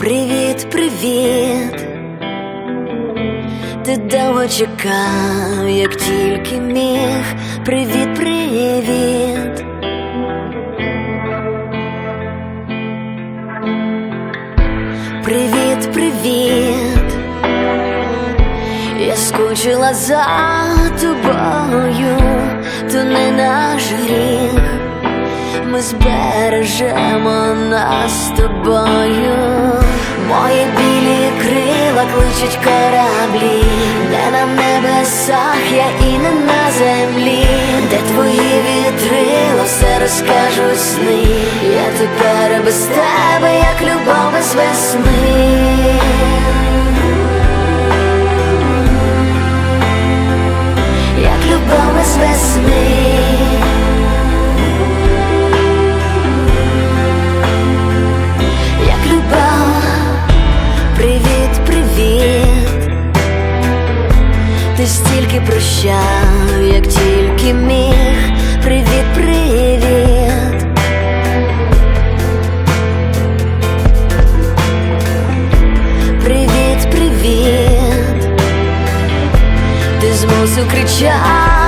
Привіт, привіт. Ти довго чекав, як тільки міг. Привіт, привіт. Привіт, привіт. Я скучила за тобою, то не наш гріх. Ми збережемо нас з тобою. Кличуть кораблі, де на небесах, я і не на землі, де твої вітрила, все розкажуть сни. Я тепер без тебе, як любов без весни. Ти стільки прощав, як тільки міг. Привіт, привіт. Привіт, привіт. Ти змусив кричати